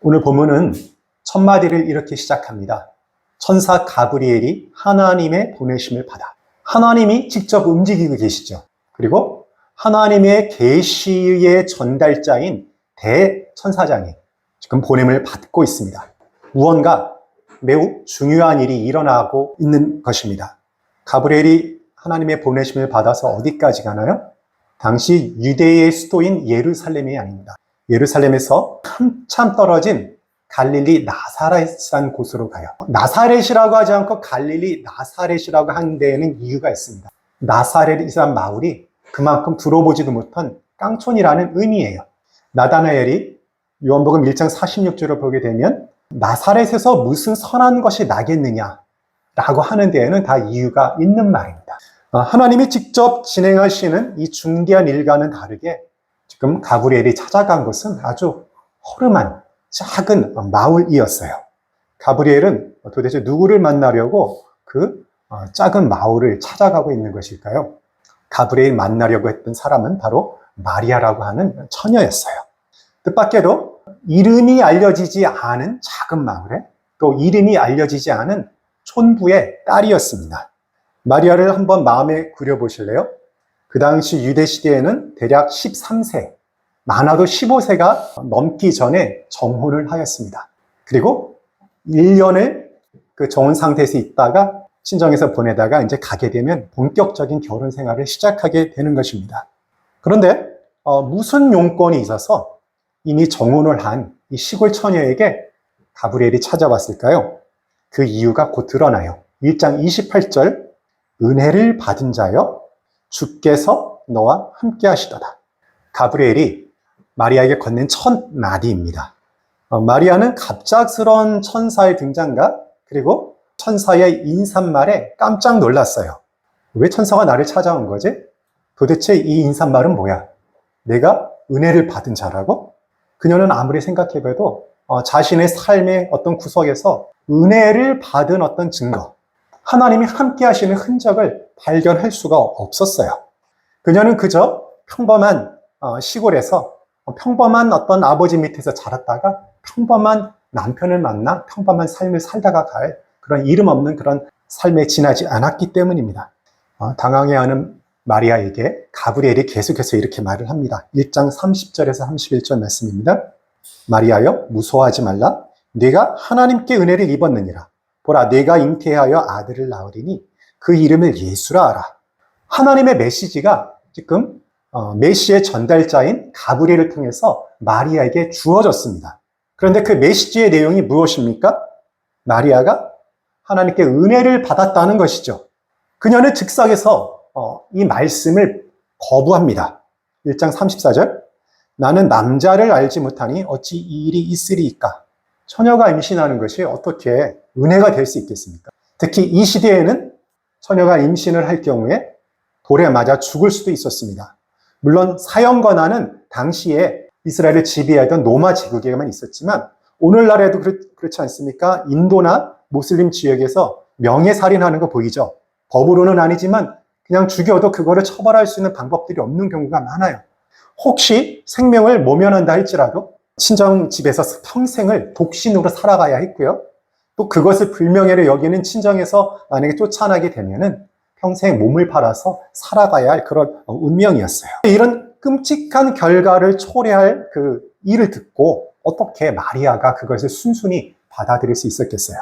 오늘 본문은 첫 마디를 이렇게 시작합니다. 천사 가브리엘이 하나님의 보내심을 받아. 하나님이 직접 움직이고 계시죠. 그리고 하나님의 계시의 전달자인 대천사장이 지금 보냄을 받고 있습니다. 무언가 매우 중요한 일이 일어나고 있는 것입니다. 가브리엘이 하나님의 보내심을 받아서 어디까지 가나요? 당시 유대의 수도인 예루살렘이 아닙니다. 예루살렘에서 한참 떨어진 갈릴리 나사렛이라는 곳으로 가요. 나사렛이라고 하지 않고 갈릴리 나사렛이라고 한 데에는 이유가 있습니다. 나사렛이란 마을이 그만큼 들어보지도 못한 깡촌이라는 의미예요. 나다나엘이 요한복음 1장 46절을 보게 되면 나사렛에서 무슨 선한 것이 나겠느냐 라고 하는 데에는 다 이유가 있는 말입니다. 아, 하나님이 직접 진행하시는 이 중대한 일과는 다르게 지금 가브리엘이 찾아간 것은 아주 허름한 작은 마을이었어요. 가브리엘은 도대체 누구를 만나려고 그 어, 작은 마을을 찾아가고 있는 것일까요? 가브리엘 만나려고 했던 사람은 바로 마리아라고 하는 처녀였어요. 뜻밖에도 이름이 알려지지 않은 작은 마을에 또 이름이 알려지지 않은 촌부의 딸이었습니다. 마리아를 한번 마음에 그려보실래요? 그 당시 유대 시대에는 대략 13세, 많아도 15세가 넘기 전에 정혼을 하였습니다. 그리고 1년을 그 정혼 상태에서 있다가 친정에서 보내다가 이제 가게 되면 본격적인 결혼 생활을 시작하게 되는 것입니다. 그런데 어, 무슨 용건이 있어서 이미 정혼을 한 이 시골 처녀에게 가브리엘이 찾아왔을까요? 그 이유가 곧 드러나요. 1장 28절 은혜를 받은 자여 주께서 너와 함께 하시도다. 가브리엘이 마리아에게 건넨 첫 마디입니다. 어, 마리아는 갑작스러운 천사의 등장과 그리고 천사의 인사말에 깜짝 놀랐어요. 왜 천사가 나를 찾아온 거지? 도대체 이 인사말은 뭐야? 내가 은혜를 받은 자라고? 그녀는 아무리 생각해봐도 어, 자신의 삶의 어떤 구석에서 은혜를 받은 어떤 증거, 하나님이 함께 하시는 흔적을 발견할 수가 없었어요. 그녀는 그저 평범한 어, 시골에서 평범한 어떤 아버지 밑에서 자랐다가 평범한 남편을 만나 평범한 삶을 살다가 갈 그런 이름 없는 그런 삶에 지나지 않았기 때문입니다. 어, 당황해하는 마리아에게 가브리엘이 계속해서 이렇게 말을 합니다. 1장 30절에서 31절 말씀입니다. 마리아여 무서워하지 말라. 네가 하나님께 은혜를 입었느니라. 보라 내가 잉태하여 아들을 낳으리니 그 이름을 예수라 하라. 하나님의 메시지가 지금 어, 메시의 전달자인 가브리엘을 통해서 마리아에게 주어졌습니다. 그런데 그 메시지의 내용이 무엇입니까? 마리아가 하나님께 은혜를 받았다는 것이죠. 그녀는 즉석에서 어, 이 말씀을 거부합니다. 1장 34절 나는 남자를 알지 못하니 어찌 이 일이 있으리이까? 처녀가 임신하는 것이 어떻게 은혜가 될 수 있겠습니까? 특히 이 시대에는 처녀가 임신을 할 경우에 돌에 맞아 죽을 수도 있었습니다. 물론 사형 권한은 당시에 이스라엘을 지배하던 로마 제국에만 있었지만 오늘날에도 그렇, 그렇지 않습니까? 인도나 모슬림 지역에서 명예살인하는 거 보이죠? 법으로는 아니지만 그냥 죽여도 그거를 처벌할 수 있는 방법들이 없는 경우가 많아요. 혹시 생명을 모면한다 할지라도 친정 집에서 평생을 독신으로 살아가야 했고요. 또 그것을 불명예로 여기는 친정에서 만약에 쫓아나게 되면은 평생 몸을 팔아서 살아가야 할 그런 운명이었어요. 이런 끔찍한 결과를 초래할 그 일을 듣고 어떻게 마리아가 그것을 순순히 받아들일 수 있었겠어요?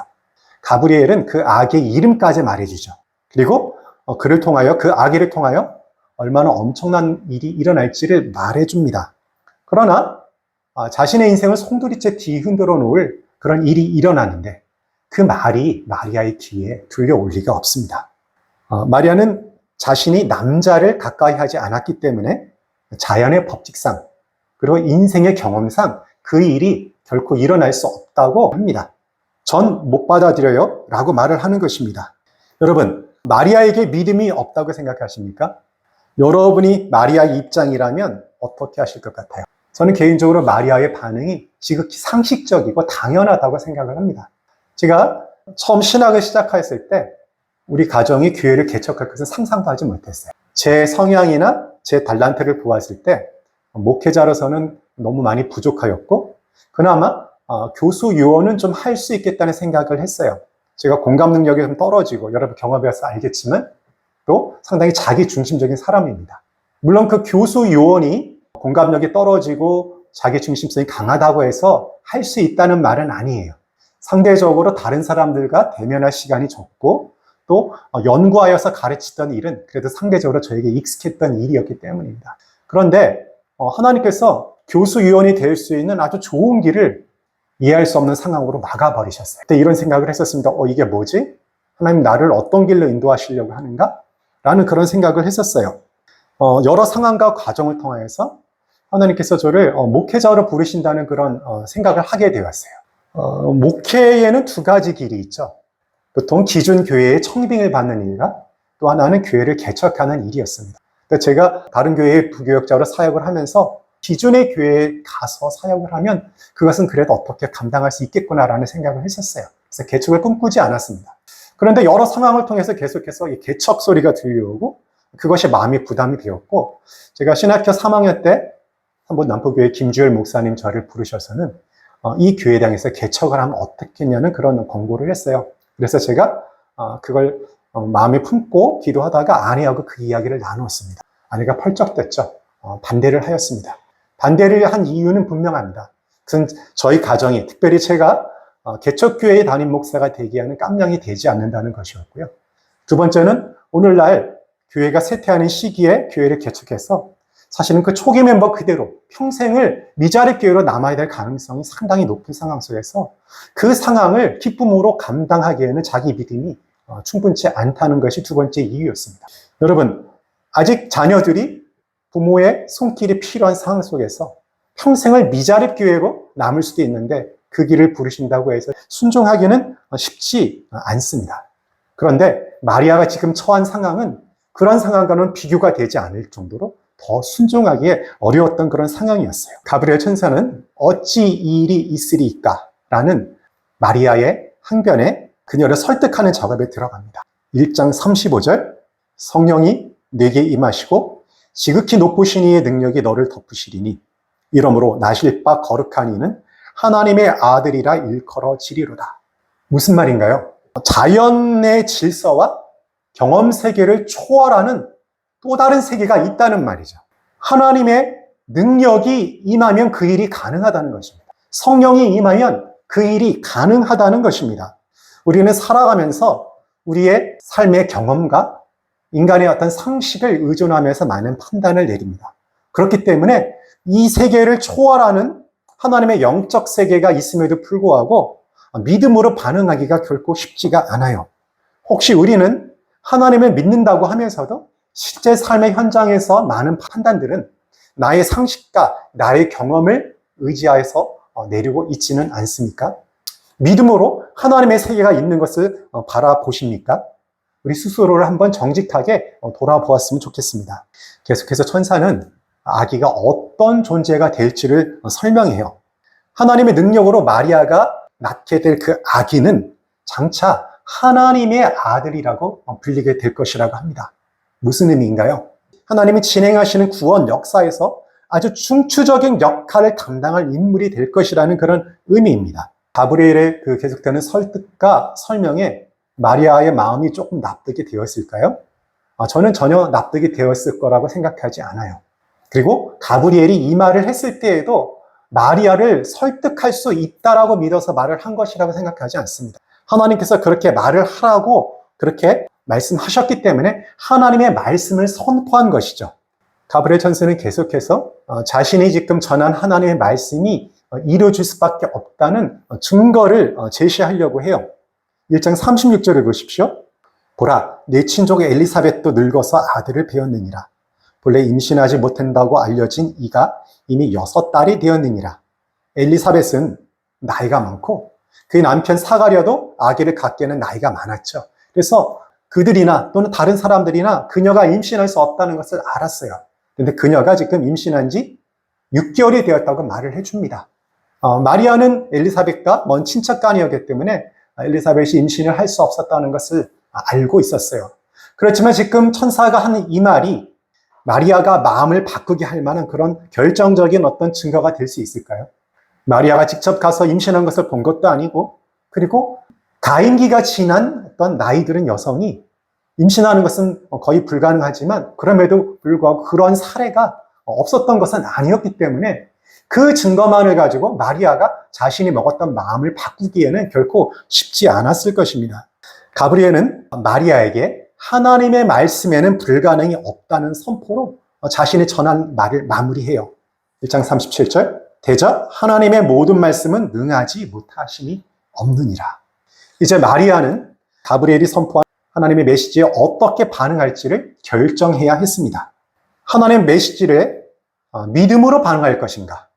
가브리엘은 그 아기의 이름까지 말해주죠. 그리고 어, 그를 통하여 그 아기를 통하여 얼마나 엄청난 일이 일어날지를 말해줍니다. 그러나 아, 자신의 인생을 송두리째 뒤흔들어 놓을 그런 일이 일어나는데 그 말이 마리아의 귀에 들려올 리가 없습니다. 어, 마리아는 자신이 남자를 가까이 하지 않았기 때문에 자연의 법칙상 그리고 인생의 경험상 그 일이 결코 일어날 수 없다고 합니다. 전 못 받아들여요 라고 말을 하는 것입니다. 여러분, 마리아에게 믿음이 없다고 생각하십니까? 여러분이 마리아의 입장이라면 어떻게 하실 것 같아요? 저는 개인적으로 마리아의 반응이 지극히 상식적이고 당연하다고 생각을 합니다. 제가 처음 신학을 시작했을 때 우리 가정이 교회를 개척할 것은 상상도 하지 못했어요. 제 성향이나 제 달란트를 보았을 때 목회자로서는 너무 많이 부족하였고 그나마 어, 교수 요원은 좀 할 수 있겠다는 생각을 했어요. 제가 공감 능력이 좀 떨어지고 여러분 경험해서 알겠지만 또 상당히 자기 중심적인 사람입니다. 물론 그 교수 요원이 공감력이 떨어지고 자기 중심성이 강하다고 해서 할 수 있다는 말은 아니에요. 상대적으로 다른 사람들과 대면할 시간이 적고 또 어, 연구하여서 가르치던 일은 그래도 상대적으로 저에게 익숙했던 일이었기 때문입니다. 그런데 어, 하나님께서 교수 요원이 될 수 있는 아주 좋은 길을 이해할 수 없는 상황으로 막아버리셨어요. 그때 이런 생각을 했었습니다. 어, 이게 뭐지? 하나님 나를 어떤 길로 인도하시려고 하는가? 라는 그런 생각을 했었어요. 어, 여러 상황과 과정을 통하여서 하나님께서 저를 어, 목회자로 부르신다는 그런 어, 생각을 하게 되었어요. 어, 목회에는 두 가지 길이 있죠. 보통 기존 교회의 청빙을 받는 일과 또 하나는 교회를 개척하는 일이었습니다. 제가 다른 교회의 부교역자로 사역을 하면서 기존의 교회에 가서 사역을 하면 그것은 그래도 어떻게 감당할 수 있겠구나라는 생각을 했었어요. 그래서 개척을 꿈꾸지 않았습니다. 그런데 여러 상황을 통해서 계속해서 이 개척 소리가 들려오고 그것이 마음이 부담이 되었고 제가 신학교 3학년 때 한번 남포교회 김주열 목사님 저를 부르셔서는 어, 이 교회당에서 개척을 하면 어떻겠냐는 그런 권고를 했어요. 그래서 제가 어, 그걸 어, 마음에 품고 기도하다가 아내하고 그 이야기를 나누었습니다. 아내가 펄쩍댔죠. 어, 반대를 하였습니다. 반대를 한 이유는 분명합니다. 그것은 저희 가정이, 특별히 제가 어, 개척교회의 담임 목사가 되기 하는 깜냥이 되지 않는다는 것이었고요. 두 번째는 오늘날 교회가 쇠퇴하는 시기에 교회를 개척해서 사실은 그 초기 멤버 그대로 평생을 미자립 교회로 남아야 될 가능성이 상당히 높은 상황 속에서 그 상황을 기쁨으로 감당하기에는 자기 믿음이 어, 충분치 않다는 것이 두 번째 이유였습니다. 여러분, 아직 자녀들이 부모의 손길이 필요한 상황 속에서 평생을 미자립 교회로 남을 수도 있는데 그 길을 부르신다고 해서 순종하기는 쉽지 않습니다. 그런데 마리아가 지금 처한 상황은 그런 상황과는 비교가 되지 않을 정도로 더 순종하기에 어려웠던 그런 상황이었어요. 가브리엘 천사는 어찌 이 일이 있으리까? 라는 마리아의 항변에 그녀를 설득하는 작업에 들어갑니다. 1장 35절 성령이 내게 임하시고 지극히 높으신 이의 능력이 너를 덮으시리니 이러므로 나실 바 거룩한 이는 하나님의 아들이라 일컬어지리로다. 무슨 말인가요? 자연의 질서와 경험 세계를 초월하는 또 다른 세계가 있다는 말이죠. 하나님의 능력이 임하면 그 일이 가능하다는 것입니다. 성령이 임하면 그 일이 가능하다는 것입니다. 우리는 살아가면서 우리의 삶의 경험과 인간의 어떤 상식을 의존하면서 많은 판단을 내립니다. 그렇기 때문에 이 세계를 초월하는 하나님의 영적 세계가 있음에도 불구하고 믿음으로 반응하기가 결코 쉽지가 않아요. 혹시 우리는 하나님을 믿는다고 하면서도 실제 삶의 현장에서 많은 판단들은 나의 상식과 나의 경험을 의지하여서 어, 내리고 있지는 않습니까? 믿음으로 하나님의 세계가 있는 것을 어, 바라보십니까? 우리 스스로를 한번 정직하게 어, 돌아보았으면 좋겠습니다. 계속해서 천사는 아기가 어떤 존재가 될지를 설명해요. 하나님의 능력으로 마리아가 낳게 될 그 아기는 장차 하나님의 아들이라고 불리게 될 것이라고 합니다. 무슨 의미인가요? 하나님이 진행하시는 구원 역사에서 아주 중추적인 역할을 감당할 인물이 될 것이라는 그런 의미입니다. 가브리엘의 그 계속되는 설득과 설명에 마리아의 마음이 조금 납득이 되었을까요? 아, 저는 전혀 납득이 되었을 거라고 생각하지 않아요. 그리고 가브리엘이 이 말을 했을 때에도 마리아를 설득할 수 있다라고 믿어서 말을 한 것이라고 생각하지 않습니다. 하나님께서 그렇게 말을 하라고 그렇게 말씀하셨기 때문에 하나님의 말씀을 선포한 것이죠. 가브리엘 천사는 계속해서 어, 자신이 지금 전한 하나님의 말씀이 어, 이루어질 수밖에 없다는 어, 증거를 제시하려고 해요. 1장 36절을 보십시오. 보라, 내 친족 엘리사벳도 늙어서 아들을 배웠느니라. 본래 임신하지 못한다고 알려진 이가 이미 여섯 달이 되었느니라. 엘리사벳은 나이가 많고 그의 남편 사가랴도 아기를 갖게는 나이가 많았죠. 그래서 그들이나 또는 다른 사람들이나 그녀가 임신할 수 없다는 것을 알았어요. 근데 그녀가 지금 임신한 지 6개월이 되었다고 말을 해줍니다. 어, 마리아는 엘리사벳과 먼 친척 간이었기 때문에 엘리사벳이 임신을 할 수 없었다는 것을 알고 있었어요. 그렇지만 지금 천사가 하는 이 말이 마리아가 마음을 바꾸게 할 만한 그런 결정적인 어떤 증거가 될 수 있을까요? 마리아가 직접 가서 임신한 것을 본 것도 아니고, 그리고 가임기가 지난 어떤 나이 들은 여성이 임신하는 것은 거의 불가능하지만, 그럼에도 불구하고 그런 사례가 없었던 것은 아니었기 때문에 그 증거만을 가지고 마리아가 자신이 먹었던 마음을 바꾸기에는 결코 쉽지 않았을 것입니다. 가브리엘은 마리아에게 하나님의 말씀에는 불가능이 없다는 선포로 자신이 전한 말을 마무리해요. 1장 37절. 대저 하나님의 모든 말씀은 능하지 못하심이 없느니라. 이제 마리아는 가브리엘이 선포한 하나님의 메시지에 어떻게 반응할지를 결정해야 했습니다. 하나님의 메시지를 어, 믿음으로 반응할 것인가?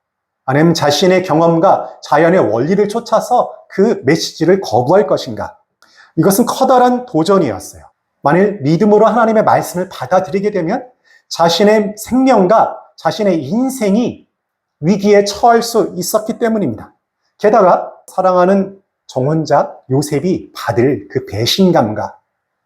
아니면 자신의 경험과 자연의 원리를 쫓아서 그 메시지를 거부할 것인가? 이것은 커다란 도전이었어요. 만일 믿음으로 하나님의 말씀을 받아들이게 되면 자신의 생명과 자신의 인생이 위기에 처할 수 있었기 때문입니다. 게다가 사랑하는 정혼자 요셉이 받을 그 배신감과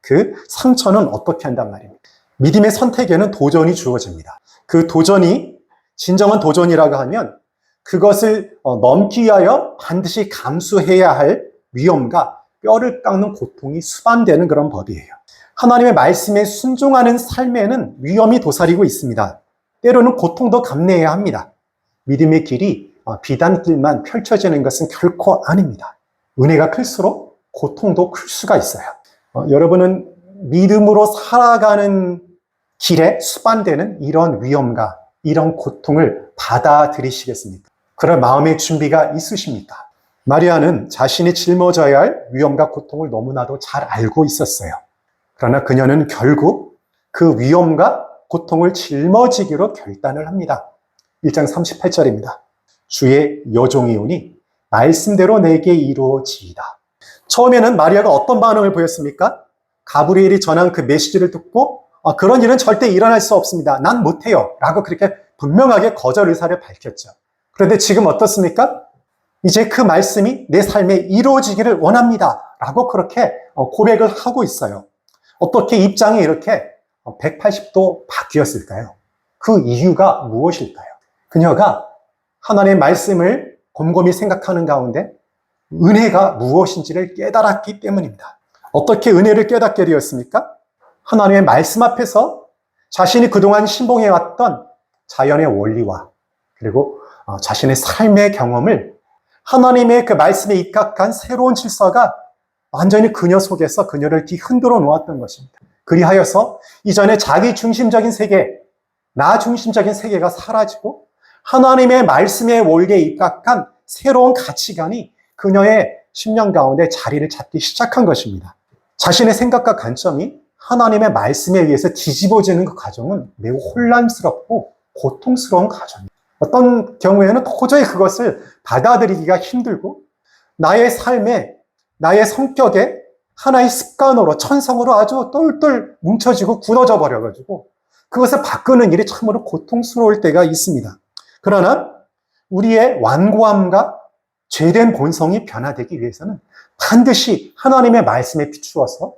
그 상처는 어떻게 한단 말입니까? 믿음의 선택에는 도전이 주어집니다. 그 도전이 진정한 도전이라고 하면 그것을 어, 넘기 위하여 반드시 감수해야 할 위험과 뼈를 깎는 고통이 수반되는 그런 법이에요. 하나님의 말씀에 순종하는 삶에는 위험이 도사리고 있습니다. 때로는 고통도 감내해야 합니다. 믿음의 길이 어, 비단길만 펼쳐지는 것은 결코 아닙니다. 은혜가 클수록 고통도 클 수가 있어요. 어, 여러분은 믿음으로 살아가는 길에 수반되는 이런 위험과 이런 고통을 받아들이시겠습니까? 그럴 마음의 준비가 있으십니까? 마리아는 자신이 짊어져야 할 위험과 고통을 너무나도 잘 알고 있었어요. 그러나 그녀는 결국 그 위험과 고통을 짊어지기로 결단을 합니다. 1장 38절입니다. 주의 여종이 오니 말씀대로 내게 이루어지이다. 처음에는 마리아가 어떤 반응을 보였습니까? 가브리엘이 전한 그 메시지를 듣고 아, 그런 일은 절대 일어날 수 없습니다. 난 못해요. 라고 그렇게 분명하게 거절 의사를 밝혔죠. 그런데 지금 어떻습니까? 이제 그 말씀이 내 삶에 이루어지기를 원합니다. 라고 그렇게 어, 고백을 하고 있어요. 어떻게 입장이 이렇게 180도 바뀌었을까요? 그 이유가 무엇일까요? 그녀가 하나님의 말씀을 곰곰이 생각하는 가운데 은혜가 무엇인지를 깨달았기 때문입니다. 어떻게 은혜를 깨닫게 되었습니까? 하나님의 말씀 앞에서 자신이 그동안 신봉해왔던 자연의 원리와 그리고 어, 자신의 삶의 경험을 하나님의 그 말씀에 입각한 새로운 질서가 완전히 그녀 속에서 그녀를 뒤흔들어 놓았던 것입니다. 그리하여서 이전에 자기 중심적인 세계, 나 중심적인 세계가 사라지고 하나님의 말씀의 원리에 입각한 새로운 가치관이 그녀의 심령 가운데 자리를 잡기 시작한 것입니다. 자신의 생각과 관점이 하나님의 말씀에 의해서 뒤집어지는 그 과정은 매우 혼란스럽고 고통스러운 과정입니다. 어떤 경우에는 도저히 그것을 받아들이기가 힘들고 나의 삶에, 나의 성격에 하나의 습관으로, 천성으로 아주 똘똘 뭉쳐지고 굳어져 버려가지고 그것을 바꾸는 일이 참으로 고통스러울 때가 있습니다. 그러나 우리의 완고함과 죄된 본성이 변화되기 위해서는 반드시 하나님의 말씀에 비추어서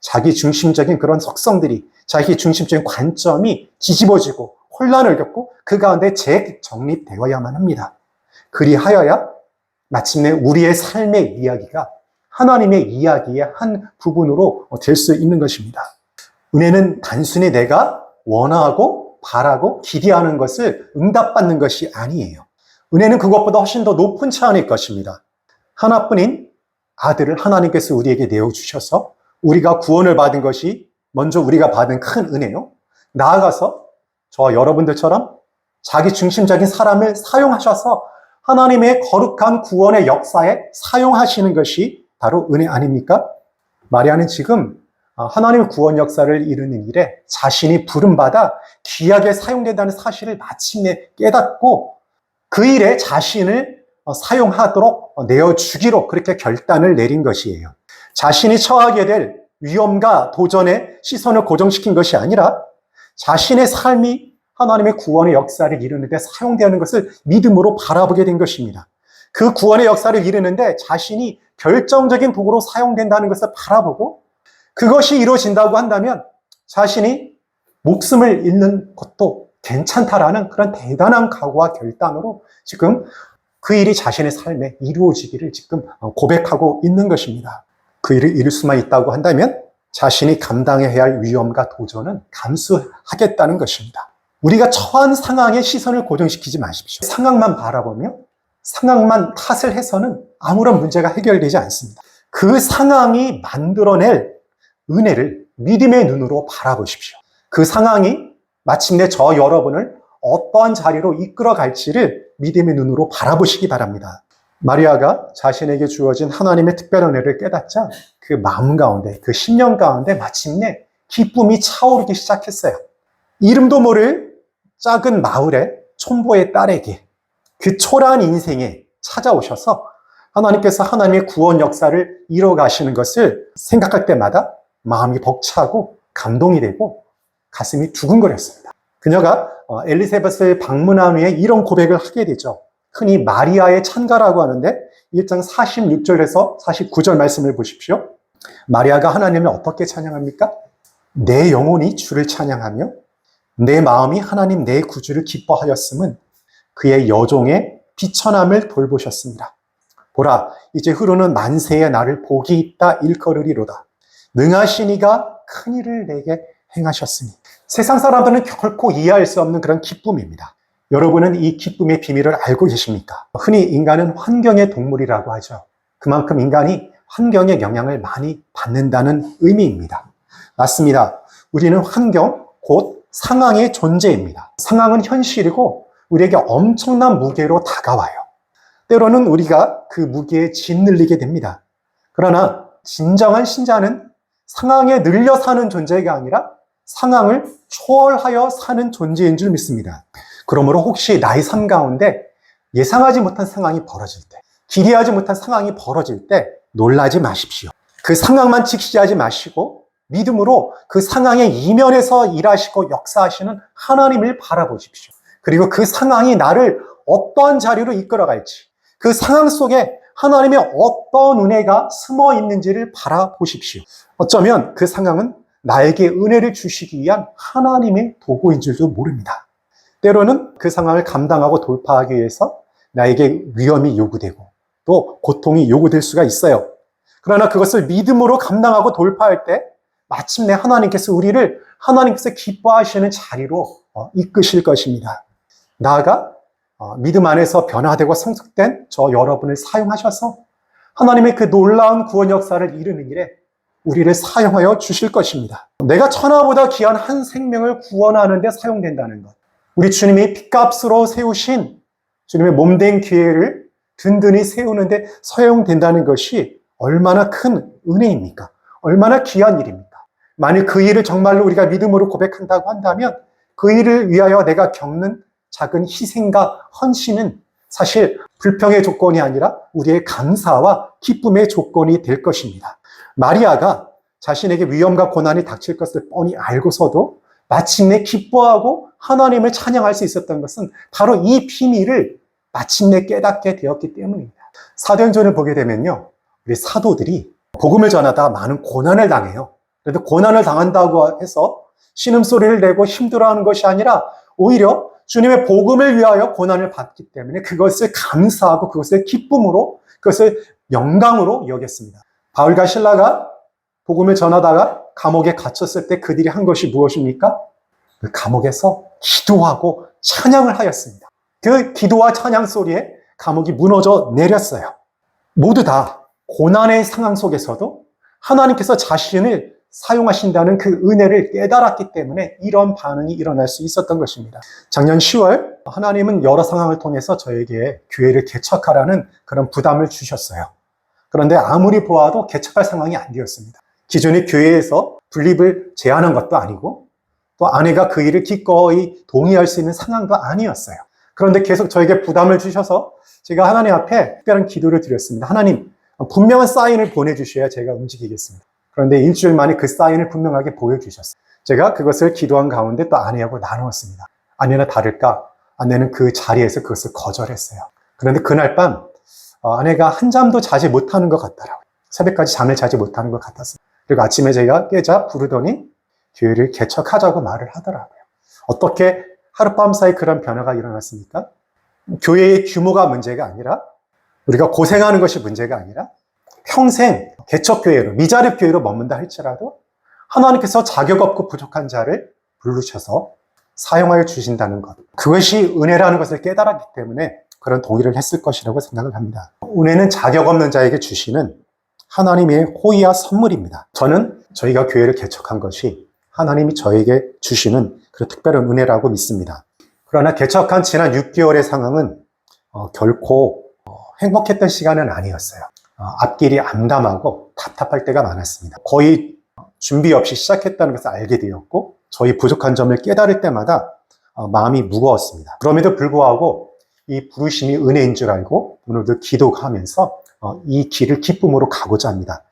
자기 중심적인 그런 속성들이, 자기 중심적인 관점이 뒤집어지고 혼란을 겪고 그 가운데 재정립되어야만 합니다. 그리하여야 마침내 우리의 삶의 이야기가 하나님의 이야기의 한 부분으로 될 수 있는 것입니다. 은혜는 단순히 내가 원하고 바라고 기대하는 것을 응답받는 것이 아니에요. 은혜는 그것보다 훨씬 더 높은 차원일 것입니다. 하나뿐인 아들을 하나님께서 우리에게 내어주셔서 우리가 구원을 받은 것이 먼저 우리가 받은 큰 은혜요. 나아가서 저와 여러분들처럼 자기 중심적인 사람을 사용하셔서 하나님의 거룩한 구원의 역사에 사용하시는 것이 바로 은혜 아닙니까? 마리아는 지금 하나님의 구원 역사를 이루는 일에 자신이 부름받아 귀하게 사용된다는 사실을 마침내 깨닫고 그 일에 자신을 사용하도록 내어주기로 그렇게 결단을 내린 것이에요. 자신이 처하게 될 위험과 도전에 시선을 고정시킨 것이 아니라 자신의 삶이 하나님의 구원의 역사를 이루는데 사용되는 것을 믿음으로 바라보게 된 것입니다. 그 구원의 역사를 이루는데 자신이 결정적인 도구로 사용된다는 것을 바라보고 그것이 이루어진다고 한다면 자신이 목숨을 잃는 것도 괜찮다라는 그런 대단한 각오와 결단으로 지금 그 일이 자신의 삶에 이루어지기를 지금 고백하고 있는 것입니다. 그 일을 이룰 수만 있다고 한다면 자신이 감당해야 할 위험과 도전은 감수하겠다는 것입니다. 우리가 처한 상황에 시선을 고정시키지 마십시오. 상황만 바라보며 상황만 탓을 해서는 아무런 문제가 해결되지 않습니다. 그 상황이 만들어낼 은혜를 믿음의 눈으로 바라보십시오. 그 상황이 마침내 저 여러분을 어떠한 자리로 이끌어 갈지를 믿음의 눈으로 바라보시기 바랍니다. 마리아가 자신에게 주어진 하나님의 특별한 은혜를 깨닫자 그 마음 가운데, 그 심령 가운데 마침내 기쁨이 차오르기 시작했어요. 이름도 모를 작은 마을의 촌보의 딸에게 그 초라한 인생에 찾아오셔서 하나님께서 하나님의 구원 역사를 이뤄 가시는 것을 생각할 때마다 마음이 벅차고 감동이 되고 가슴이 두근거렸습니다. 그녀가 어, 엘리세벳을 방문한 후에 이런 고백을 하게 되죠. 흔히 마리아의 찬가라고 하는데 1장 46절에서 49절 말씀을 보십시오. 마리아가 하나님을 어떻게 찬양합니까? 내 영혼이 주를 찬양하며 내 마음이 하나님 내 구주를 기뻐하였음은 그의 여종의 비천함을 돌보셨습니다. 보라, 이제 흐르는 만세의 나를 복이 있다 일컬으리로다. 능하시니가 큰 일을 내게 행하셨으니. 세상 사람들은 결코 이해할 수 없는 그런 기쁨입니다. 여러분은 이 기쁨의 비밀을 알고 계십니까? 흔히 인간은 환경의 동물이라고 하죠. 그만큼 인간이 환경의 영향을 많이 받는다는 의미입니다. 맞습니다. 우리는 환경, 곧 상황의 존재입니다. 상황은 현실이고 우리에게 엄청난 무게로 다가와요. 때로는 우리가 그 무게에 짓눌리게 됩니다. 그러나 진정한 신자는 상황에 늘려 사는 존재가 아니라 상황을 초월하여 사는 존재인 줄 믿습니다. 그러므로 혹시 나의 삶 가운데 예상하지 못한 상황이 벌어질 때, 기대하지 못한 상황이 벌어질 때 놀라지 마십시오. 그 상황만 직시하지 마시고 믿음으로 그 상황의 이면에서 일하시고 역사하시는 하나님을 바라보십시오. 그리고 그 상황이 나를 어떠한 자리로 이끌어갈지, 그 상황 속에 하나님의 어떤 은혜가 숨어 있는지를 바라보십시오. 어쩌면 그 상황은 나에게 은혜를 주시기 위한 하나님의 도구인 줄도 모릅니다. 때로는 그 상황을 감당하고 돌파하기 위해서 나에게 위험이 요구되고 또 고통이 요구될 수가 있어요. 그러나 그것을 믿음으로 감당하고 돌파할 때 마침내 하나님께서 우리를 하나님께서 기뻐하시는 자리로 어, 이끄실 것입니다. 나아가 어, 믿음 안에서 변화되고 성숙된 저 여러분을 사용하셔서 하나님의 그 놀라운 구원 역사를 이루는 일에 우리를 사용하여 주실 것입니다. 내가 천하보다 귀한 한 생명을 구원하는 데 사용된다는 것. 우리 주님이 핏값으로 세우신 주님의 몸된 기회를 든든히 세우는데 사용된다는 것이 얼마나 큰 은혜입니까? 얼마나 귀한 일입니까? 만일 그 일을 정말로 우리가 믿음으로 고백한다고 한다면 그 일을 위하여 내가 겪는 작은 희생과 헌신은 사실 불평의 조건이 아니라 우리의 감사와 기쁨의 조건이 될 것입니다. 마리아가 자신에게 위험과 고난이 닥칠 것을 뻔히 알고서도 마침내 기뻐하고 하나님을 찬양할 수 있었던 것은 바로 이 비밀을 마침내 깨닫게 되었기 때문입니다. 사도행전을 보게 되면요. 우리 사도들이 복음을 전하다 많은 고난을 당해요. 그래도 고난을 당한다고 해서 신음소리를 내고 힘들어하는 것이 아니라 오히려 주님의 복음을 위하여 고난을 받기 때문에 그것을 감사하고 그것을 기쁨으로 그것을 영광으로 여겼습니다. 바울과 신라가 복음을 전하다가 감옥에 갇혔을 때 그들이 한 것이 무엇입니까? 그 감옥에서 기도하고 찬양을 하였습니다. 그 기도와 찬양 소리에 감옥이 무너져 내렸어요. 모두 다 고난의 상황 속에서도 하나님께서 자신을 사용하신다는 그 은혜를 깨달았기 때문에 이런 반응이 일어날 수 있었던 것입니다. 작년 10월 하나님은 여러 상황을 통해서 저에게 교회를 개척하라는 그런 부담을 주셨어요. 그런데 아무리 보아도 개척할 상황이 안 되었습니다. 기존의 교회에서 분립을 제한한 것도 아니고 또 아내가 그 일을 기꺼이 동의할 수 있는 상황도 아니었어요. 그런데 계속 저에게 부담을 주셔서 제가 하나님 앞에 특별한 기도를 드렸습니다. 하나님, 분명한 사인을 보내주셔야 제가 움직이겠습니다. 그런데 일주일 만에 그 사인을 분명하게 보여주셨어요. 제가 그것을 기도한 가운데 또 아내하고 나누었습니다. 아내나 다를까? 아내는 그 자리에서 그것을 거절했어요. 그런데 그날 밤 어, 아내가 한 잠도 자지 못하는 것 같더라고요. 새벽까지 잠을 자지 못하는 것 같았어요. 그리고 아침에 제가 깨자 부르더니 교회를 개척하자고 말을 하더라고요. 어떻게 하룻밤 사이 그런 변화가 일어났습니까? 교회의 규모가 문제가 아니라 우리가 고생하는 것이 문제가 아니라 평생 개척교회로 미자립 교회로 머문다 할지라도 하나님께서 자격 없고 부족한 자를 부르셔서 사용하여 주신다는 것. 그것이 은혜라는 것을 깨달았기 때문에 그런 동의를 했을 것이라고 생각을 합니다. 은혜는 자격 없는 자에게 주시는 하나님의 호의와 선물입니다. 저는 저희가 교회를 개척한 것이 하나님이 저에게 주시는 그런 특별한 은혜라고 믿습니다. 그러나 개척한 지난 6개월의 상황은 어, 결코 어, 행복했던 시간은 아니었어요. 어, 앞길이 암담하고 답답할 때가 많았습니다. 거의 준비 없이 시작했다는 것을 알게 되었고 저희 부족한 점을 깨달을 때마다 어, 마음이 무거웠습니다. 그럼에도 불구하고 이 부르심이 은혜인 줄 알고 오늘도 기도하면서 어, 이 길을 기쁨으로 가고자 합니다.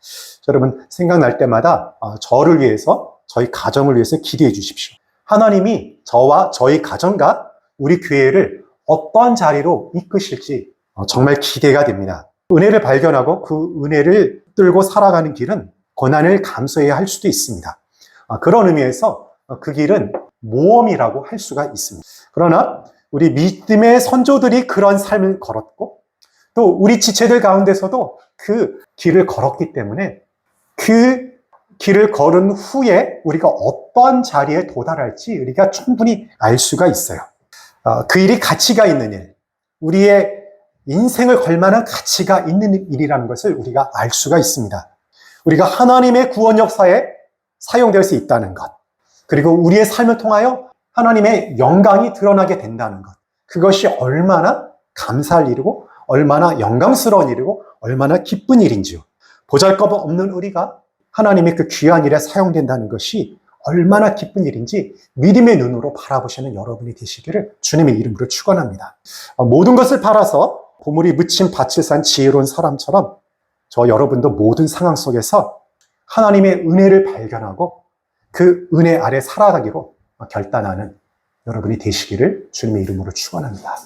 여러분 생각날 때마다 어, 저를 위해서 저희 가정을 위해서 기도해 주십시오. 하나님이 저와 저희 가정과 우리 교회를 어떠한 자리로 이끄실지 어, 정말 기대가 됩니다. 은혜를 발견하고 그 은혜를 끌고 살아가는 길은 고난을 감수해야 할 수도 있습니다. 아, 그런 의미에서 어, 그 길은 모험이라고 할 수가 있습니다. 그러나 우리 믿음의 선조들이 그런 삶을 걸었고 또 우리 지체들 가운데서도 그 길을 걸었기 때문에 그 길을 걸은 후에 우리가 어떤 자리에 도달할지 우리가 충분히 알 수가 있어요. 어, 그 일이 가치가 있는 일, 우리의 인생을 걸 만한 가치가 있는 일이라는 것을 우리가 알 수가 있습니다. 우리가 하나님의 구원 역사에 사용될 수 있다는 것, 그리고 우리의 삶을 통하여 하나님의 영광이 드러나게 된다는 것. 그것이 얼마나 감사할 일이고, 얼마나 영광스러운 일이고, 얼마나 기쁜 일인지요. 보잘 것 없는 우리가 하나님의 그 귀한 일에 사용된다는 것이 얼마나 기쁜 일인지 믿음의 눈으로 바라보시는 여러분이 되시기를 주님의 이름으로 축원합니다. 어, 모든 것을 팔아서 보물이 묻힌 밭을 산 지혜로운 사람처럼 저 여러분도 모든 상황 속에서 하나님의 은혜를 발견하고 그 은혜 아래 살아가기로 결단하는 여러분이 되시기를 주님의 이름으로 축원합니다.